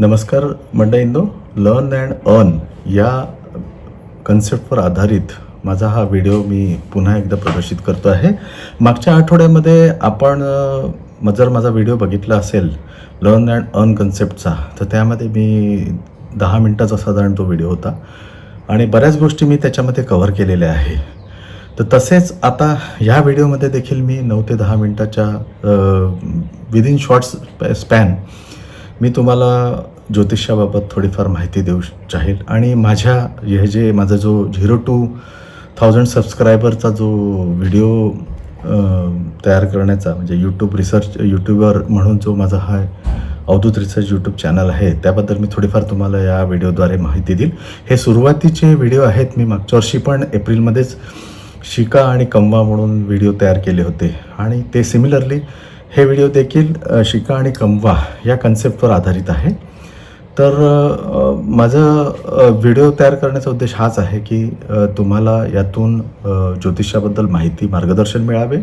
नमस्कार मंडळींनो learn and earn या कन्सेप्टवर आधारित माझा हा व्हिडिओ मी पुन्हा एकदा प्रदर्शित करतो आहे. मागच्या आठवड्यामध्ये आपण म- जर माझा व्हिडिओ बघितला असेल लर्न अँड अर्न कन्सेप्टचा तर त्यामध्ये मी दहा मिनटाचा साधारण तो व्हिडिओ होता. आणि बऱ्याच गोष्टी मी त्याच्यामध्ये कव्हर केलेल्या आहे. तर तसेच आता ह्या व्हिडिओमध्ये देखील मी नऊ ते दहा मिनटाच्या विदिन शॉर्ट्स स्पॅन मी तुम्हाला ज्योतिषाबाबत थोडीफार माहिती देऊ चाहेल आणि माझ्या हे जे माझा जो झिरो टू थाउजंड सबस्क्रायबरचा जो व्हिडिओ तयार करण्याचा म्हणजे यूट्यूब रिसर्च यूट्यूबर म्हणून जो माझा हा अवधूत रिसर्च यूट्यूब चॅनल आहे त्याबद्दल मी थोडीफार तुम्हाला या व्हिडिओद्वारे माहिती देईल. हे सुरुवातीचे व्हिडिओ आहेत. मी मागच्या वर्षी पण एप्रिलमध्येच शिका आणि कमवा म्हणून व्हिडिओ तयार केले होते. आणि ते सिमिलरली हे व्हिडिओ देखील शिका आणि कमवा या कन्सेप्टवर आधारित आहे. तर माझं व्हिडिओ तयार करण्याचा उद्देश हाच आहे की तुम्हाला यातून ज्योतिषाबद्दल माहिती मार्गदर्शन मिळावे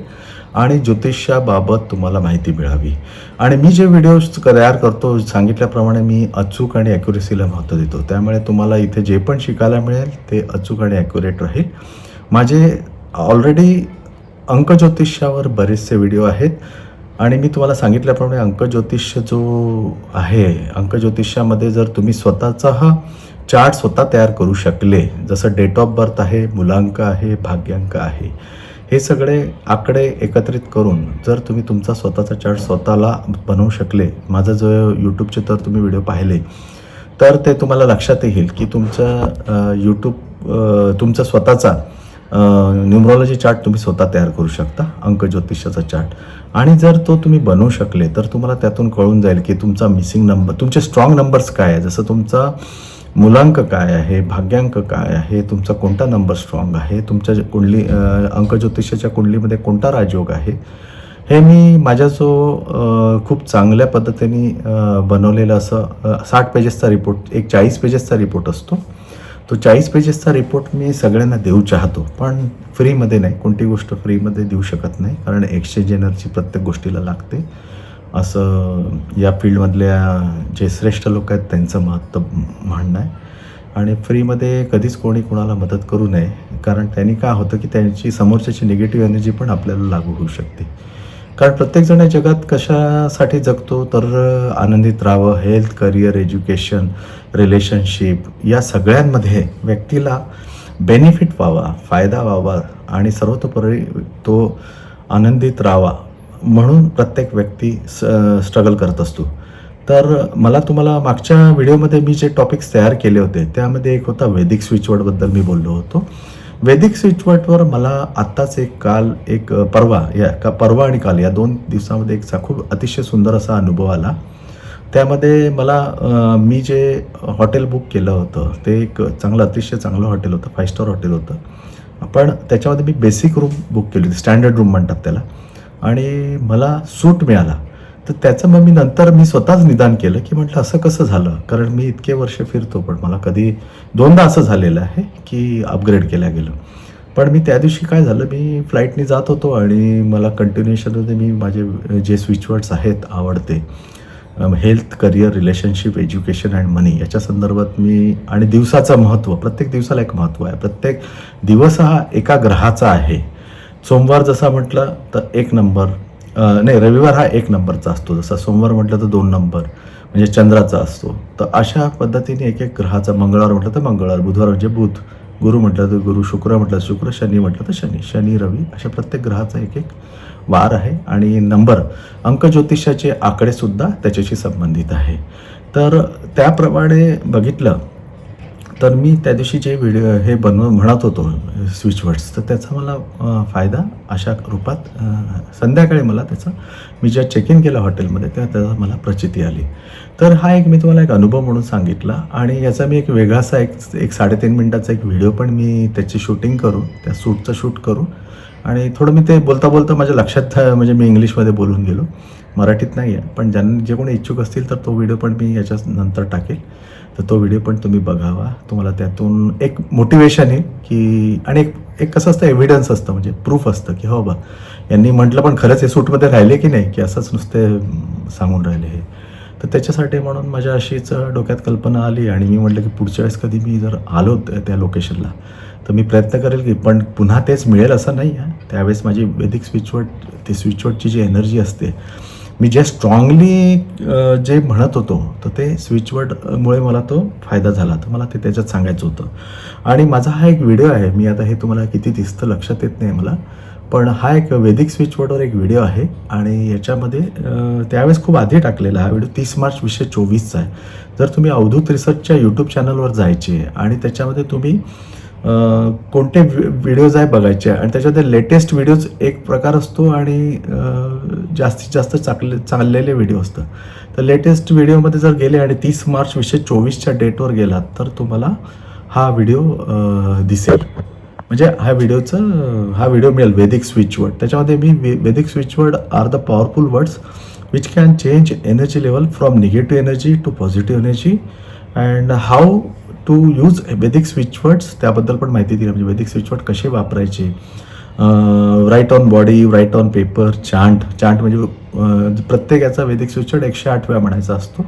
आणि ज्योतिषाबाबत तुम्हाला माहिती मिळावी. आणि मी जे व्हिडिओज तयार करतो सांगितल्याप्रमाणे मी अचूक आणि ॲक्युरेसीला महत्त्व देतो. त्यामुळे तुम्हाला इथे जे पण शिकायला मिळेल ते अचूक आणि ॲक्युरेट राहील. माझे ऑलरेडी अंकज्योतिषावर बरेचसे व्हिडिओ आहेत. आणि मी तुम्हाला सांगितल्याप्रमाणे अंकज्योतिष्य जो आहे अंकज्योतिष्यामध्ये जर तुम्ही स्वतःचा हा चार्ट स्वतः तयार करू शकले जसं डेट ऑफ बर्थ आहे मुलांक आहे भाग्यांक आहे हे सगळे आकडे एकत्रित करून जर तुम्ही तुमचा स्वतःचा चार्ट स्वतःला बनवू शकले माझं जो यूट्यूबचे तर तुम्ही व्हिडिओ पाहिले तर ते तुम्हाला लक्षात येईल की तुमचं यूट्यूब तुमचा स्वतःचा न्युमरॉलॉजी चार्ट तुम्ही स्वतः तयार करू शकता अंक ज्योतिषाचा चार्ट आणि जर तो तुम्ही बनवू शकले तर तुम्हाला त्यातून कळून जाईल की तुमचा मिसिंग नंबर तुमचे स्ट्रॉंग नंबर्स काय आहे? जसं तुमचा मुलांक काय आहे भाग्यांक काय आहे तुमचा कोणता नंबर स्ट्रॉंग आहे तुमच्या कुंडली अंक ज्योतिषाच्या कुंडलीमध्ये कोणता राजयोग आहे? हे मी माझ्या जो खूप चांगल्या पद्धतीने बनवलेलं असं साठ पेजेसचा रिपोर्ट एक चाळीस पेजेसचा रिपोर्ट असतो. तो चाळीस पेजेसचा रिपोर्ट मी सगळ्यांना देऊ चाहतो. पण फ्रीमध्ये नाही. कोणती गोष्ट फ्रीमध्ये देऊ शकत नाही. कारण एक्सचेंज एनर्जी प्रत्येक गोष्टीला लागते. असं या फील्डमधल्या जे श्रेष्ठ लोक आहेत त्यांचं महत्त्व म्हणणं आहे. आणि फ्रीमध्ये कधीच कोणी कोणाला मदत करू नये. कारण त्यांनी काय होतं की त्यांची समोरच्याची निगेटिव्ह एनर्जी पण आपल्याला लागू होऊ शकते. कारण प्रत्येकजण या जगात कशासाठी जगतो? तर आनंदित राहावं हेल्थ करिअर एज्युकेशन रिलेशनशिप या सगळ्यांमध्ये व्यक्तीला बेनिफिट व्हावा फायदा व्हावा आणि सर्वतोपरी तो आनंदित राहावा म्हणून प्रत्येक व्यक्ती स स्ट्रगल करत असतो. तर मला तुम्हाला मागच्या व्हिडिओमध्ये मी जे टॉपिक्स तयार केले होते त्यामध्ये एक होता वैदिक स्विचवर्डबद्दल मी बोललो होतो. वैदिक स्विचवर्डवर मला आत्ताच एक काल एक परवा या का परवा आणि काल या दोन दिवसामध्ये एक चा- खूप अतिशय सुंदर असा अनुभव आला. त्यामध्ये मला मी जे हॉटेल बुक केलं होतं ते एक चांगलं अतिशय चांगलं हॉटेल होतं फाय स्टार हॉटेल होतं. पण त्याच्यामध्ये मी बेसिक रूम बुक केली होती स्टँडर्ड रूम म्हणतात त्याला. आणि मला सूट मिळाला. तर त्याचं मग मी नंतर मी स्वतःच निदान केलं की म्हटलं असं कसं झालं? कारण मी इतके वर्ष फिरतो पण मला कधी दोनदा असं झालेलं आहे की अपग्रेड केल्या गेलं. पण मी त्या दिवशी काय झालं मी फ्लाईटने जात होतो आणि मला कंटिन्युएशनमध्ये मी माझे जे स्विचवर्ड्स आहेत आवडते health career relationship education and money याच्या संदर्भात मी आणि दिवसाचं महत्त्व प्रत्येक दिवसाला एक महत्त्व आहे. प्रत्येक दिवस हा एका ग्रहाचा आहे. सोमवार जसा म्हटलं तर एक नंबर नाही रविवार हा एक नंबरचा असतो. जसा सोमवार म्हटलं तर दोन नंबर म्हणजे चंद्राचा असतो. तर अशा पद्धतीने एक एक ग्रहाचा मंगळवार म्हटलं तर मंगळवार बुधवार म्हणजे बुध गुरु म्हटलं तर गुरु शुक्र म्हटलं तर शुक्र शनी म्हटलं तर शनी शनी रवी अशा प्रत्येक ग्रहाचा एक एक वार आहे. आणि नंबर अंक ज्योतिषाचे आकडेसुद्धा त्याच्याशी संबंधित आहे. तर त्याप्रमाणे बघितलं तर मी त्या दिवशी जे व्हिडिओ हे बनव म्हणत होतो स्विचवर्ड्स तर त्याचा मला फायदा अशा रूपात संध्याकाळी मला त्याचा मी जेव्हा चेक इन केलं हॉटेलमध्ये तेव्हा त्याचा मला प्रचिती आली. तर हा एक मी तुम्हाला एक अनुभव म्हणून सांगितला आणि याचा मी एक वेगळासा एक एक साडेतीन मिनटाचा एक व्हिडिओ पण मी त्याची शूटिंग करून त्या सूटचं शूट करून आणि थोडं मी ते बोलता बोलता माझ्या लक्षात म्हणजे मी इंग्लिशमध्ये बोलून गेलो. मराठीत नाही आहे पण ज्यांना जे कोणी इच्छुक असतील तर तो व्हिडिओ पण मी याच्या नंतर टाकेल. तर तो व्हिडिओ पण तुम्ही बघावा. तुम्हाला त्यातून एक मोटिवेशन आहे की आणि एक एक कसं असतं एव्हिडन्स असतं म्हणजे प्रूफ असतं की हो बा यांनी म्हटलं पण खरंच हे सूटमध्ये राहिले की नाही की असंच नुसते सांगून राहिले हे. तर त्याच्यासाठी म्हणून माझ्या अशीच डोक्यात कल्पना आली आणि मी म्हटलं की पुढच्या वेळेस कधी मी जर आलो त्या- त्या लोकेशनला तर मी प्रयत्न करेल की पण पुन्हा तेच मिळेल असं नाही आहे. त्यावेळेस माझी वैदिक स्विचवर्ड ते स्विचवर्डची जी एनर्जी असते मी जे स्ट्रॉंगली जे म्हणत होतो तर ते स्विचवर्डमुळे मला तो फायदा झाला. तर मला ते त्याच्यात सांगायचं होतं. आणि माझा हा एक व्हिडिओ आहे. मी आता हे तुम्हाला किती दिसतं लक्षात येत नाही मला. पण हा एक वैदिक स्विचवर्डवर एक व्हिडिओ आहे. आणि याच्यामध्ये त्यावेळेस खूप आधी टाकलेला हा व्हिडिओ तीस मार्च वीसशे चोवीसचा आहे. जर तुम्ही अवधूत रिसर्चच्या यूट्यूब चॅनलवर जायचे आणि त्याच्यामध्ये तुम्ही कोणते व्हिडिओज आहे बघायचे? आणि त्याच्यामध्ये लेटेस्ट व्हिडिओज एक प्रकार असतो आणि जास्तीत जास्त चाकले चाललेले व्हिडिओ असतं. तर लेटेस्ट व्हिडिओमध्ये जर गेले आणि तीस मार्च वीसशे चोवीसच्या डेटवर गेलात तर तुम्हाला हा व्हिडिओ दिसेल. म्हणजे हा व्हिडिओचं हा व्हिडिओ मिळेल वेदिक स्विचवर्ड त्याच्यामध्ये मी वे- Vedic switchword are the powerful words which can change energy level from negative energy to positive energy and how to use Vedic switchwords त्याबद्दल पण माहिती दिली. म्हणजे वेदिक स्विचवर्ड कसे वापरायचे? Right on body right on paper chant chant म्हणजे प्रत्येकाचा प्रत्येक याचा वेदिक स्विचवर्ड एकशे आठ वेळा म्हणायचा असतो.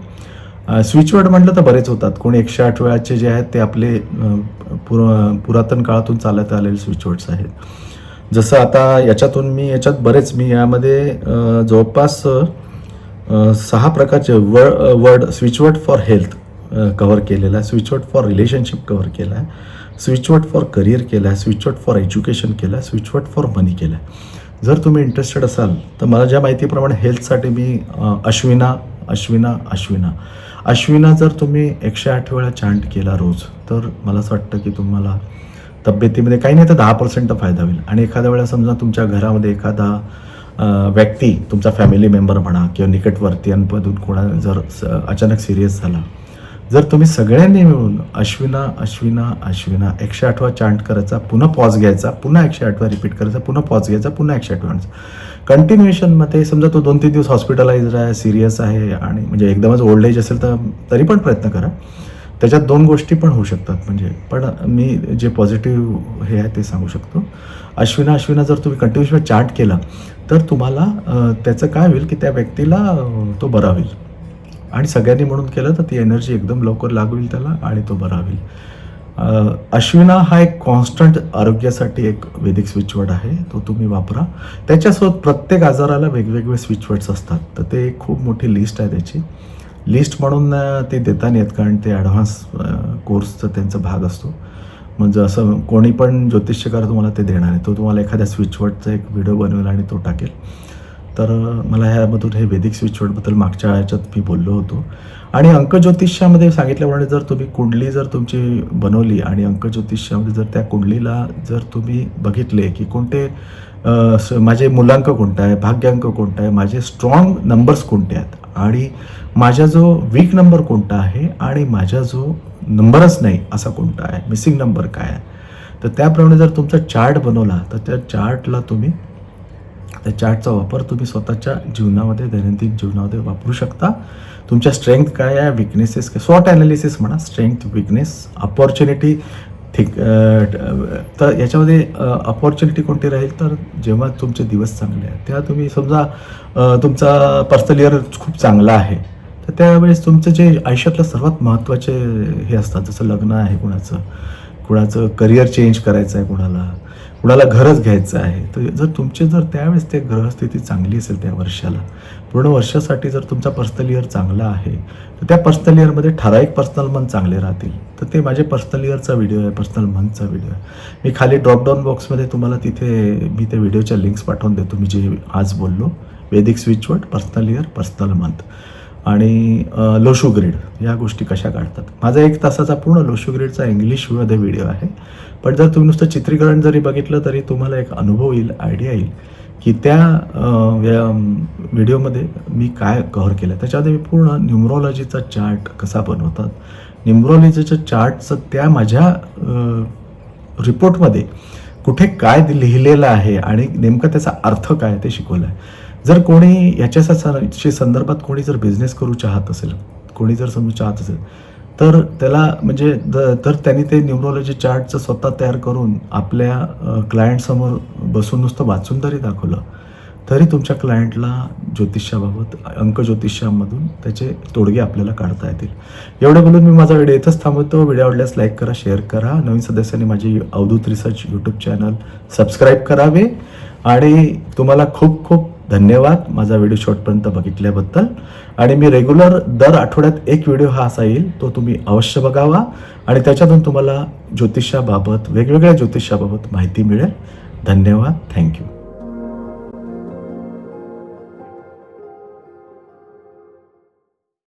स्विचवर्ड म्हटलं तर बरेच होतात. कोणी एकशे आठ वेळाचे जे आहेत ते आपले अं, पुर पुरातन काळातून चालत आलेले स्विचवर्ड्स आहेत. जसं आता याच्यातून मी याच्यात बरेच मी यामध्ये जवळपास सहा प्रकारचे word word switchword for health cover केलेला आहे. स्विचवर्ड फॉर रिलेशनशिप कव्हर केला आहे. स्विचवर्ड फॉर करिअर केला आहे. स्विचवर्ड फॉर एज्युकेशन केलं आहे. स्विचवर्ड फॉर मनी केलं आहे. जर तुम्ही इंटरेस्टेड असाल तर मला ज्या माहितीप्रमाणे हेल्थसाठी मी अश्विना अश्विना अश्विना. अश्विना जर तुम्ही एकशे आठ वेळा चांट केला रोज तर मला असं वाटतं की तुम्हाला तब्येतीमध्ये काही नाही तर दहा पर्सेंट फायदा होईल. आणि एखाद्या वेळा समजा तुमच्या घरामध्ये एखादा व्यक्ती तुमचा फॅमिली मेंबर म्हणा किंवा निकटवर्तीयांमधून कोणा जर अचानक सिरियस झाला जर तुम्ही सगळ्यांनी मिळून अश्विना अश्विना अश्विना एकशे आठवा चांट करायचा पुन्हा पॉज घ्यायचा पुन्हा एकशे आठवा रिपीट करायचा पुन्हा पॉज घ्यायचा पुन्हा एकशे आठवा कंटिन्युएशनमध्ये समजा तो दोन तीन दिवस हॉस्पिटलाइज आहे सिरियस आहे आणि म्हणजे एकदमच ओल्ड एज असेल तर तरी पण प्रयत्न करा. त्याच्यात दोन गोष्टी पण होऊ शकतात. म्हणजे पण मी जे पॉझिटिव्ह हे आहे ते सांगू शकतो. अश्विना अश्विना जर तुम्ही कंटिन्युएशन चार्ट केला तर तुम्हाला त्याचं काय होईल की त्या व्यक्तीला तो बरा होईल. आणि सगळ्यांनी म्हणून केलं तर ती एनर्जी एकदम लवकर लागू होईल त्याला आणि तो बरा होईल. अश्विना हा एक कॉन्स्टंट आरोग्यासाठी एक वैदिक स्विचवर्ड आहे. तो तुम्ही वापरा. त्याच्यासोबत प्रत्येक आजाराला वेगवेगळे स्विचवर्ड्स असतात. तर ते खूप मोठी लिस्ट आहे त्याची. लिस्ट म्हणून ते देता येत कारण ते ॲडव्हान्स कोर्सचा त्यांचा भाग असतो. म्हणजे असं कोणी पण ज्योतिष्यकार तुम्हाला ते देणार आहे तो तुम्हाला एखाद्या स्विचवर्डचा एक व्हिडिओ बनवेल आणि तो टाकेल. तर मला ह्यामधून हे वेदिक स्विचवर्डबद्दल मागच्या ह्याच्यात मी बोललो होतो. आणि अंकज्योतिष्यामध्ये सांगितल्याप्रमाणे जर तुम्ही कुंडली जर तुमची बनवली आणि अंकज्योतिष्यामध्ये जर त्या कुंडलीला जर तुम्ही बघितले की कोणते माझे मुलांक कोणता आहे भाग्यांक कोणता आहे माझे स्ट्रॉंग नंबर्स कोणते आहेत आणि माझा जो वीक नंबर कोणता आहे आणि माझा जो नंबरच नाही असा कोणता आहे मिसिंग नंबर काय आहे. तर त्याप्रमाणे जर तुमचा चार्ट बनवला तर त्या चार्टला तुम्ही त्या चार्टचा वापर तुम्ही स्वतःच्या जीवनामध्ये दैनंदिन जीवनामध्ये वापरू शकता. तुमच्या स्ट्रेंथ काय आहे? विकनेसेस काय? स्वॉट ॲनालिसिस म्हणा. स्ट्रेंथ विकनेस अपॉर्च्युनिटी थिक तर याच्यामध्ये अपॉर्च्युनिटी कोणती राहील? तर जेव्हा तुमचे दिवस चांगले आहेत तेव्हा तुम्ही समजा तुमचा पर्सनल इयर खूप चांगला आहे. तर त्यावेळेस तुमचं जे आयुष्यातलं सर्वात महत्त्वाचे हे असतात जसं लग्न आहे कुणाचं कुणाचं करिअर चेंज करायचं आहे कुणाला कुणाला घरच घ्यायचं आहे तर जर तुमचे जर त्यावेळेस ते ग्रहस्थिती चांगली असेल त्या वर्षाला पूर्ण वर्षासाठी जर तुमचा पर्सनल इयर चांगला आहे तर त्या पर्सनल इयरमध्ये ठराविक पर्सनल मंथ चांगले राहतील. तर ते माझे पर्सनल इयरचा व्हिडिओ आहे पर्सनल मंथचा व्हिडिओ आहे. मी खाली ड्रॉपडाऊन बॉक्समध्ये तुम्हाला तिथे मी त्या व्हिडिओच्या लिंक्स पाठवून देतो. मी जे आज बोललो Vedic switchword personal year personal month आणि लोशू ग्रेड या गोष्टी कशा काढतात. माझा एक तासाचा पूर्ण लोशू ग्रेडचा इंग्लिशमध्ये व्हिडिओ आहे. पण जर तुम्ही नुसतं चित्रीकरण जरी बघितलं तरी तुम्हाला एक अनुभव येईल आयडिया येईल की त्या व्हिडिओमध्ये मी काय कव्हर केलं त्याच्यामध्ये मी पूर्ण न्युमरॉलॉजीचा चार्ट कसा बनवतात. न्युमरॉलॉजीच्या चार्टचं त्या माझ्या रिपोर्टमध्ये कुठे काय दि- लिहिलेलं आहे आणि नेमकं त्याचा अर्थ काय ते शिकवलं आहे जर कोणी याच्याशी संदर्भात कोणी जर बिझनेस करू चाहत असेल कोणी जर समजू चाहत असेल तर त्याला म्हणजे द- तर त्यांनी ते न्यूमरॉलॉजी चार्टचं स्वतः तयार करून आपल्या क्लायंटसमोर बसून नुसतं वाचून जरी दाखवलं तरी तुमच्या क्लायंटला ज्योतिषाबाबत अंक ज्योतिषामधून त्याचे तोडगे आपल्याला काढता येतील. एवढं बोलून मी माझा व्हिडिओ इथंच थांबवतो. व्हिडिओ आवडल्यास लाईक करा शेअर करा. नवीन सदस्यांनी माझी Avdhoot research YouTube channel subscribe करावे. आणि तुम्हाला खूप खूप धन्यवाद. माझा व्हिडिओ शॉर्टपर्यंत बघितल्याबद्दल. आणि मी रेग्युलर दर आठवड्यात एक व्हिडिओ हा असा येईल तो तुम्ही अवश्य बघावा. आणि त्याच्यातून तुम्हाला ज्योतिषाबाबत वेगवेगळ्या ज्योतिषाबाबत माहिती मिळेल. धन्यवाद. थँक्यू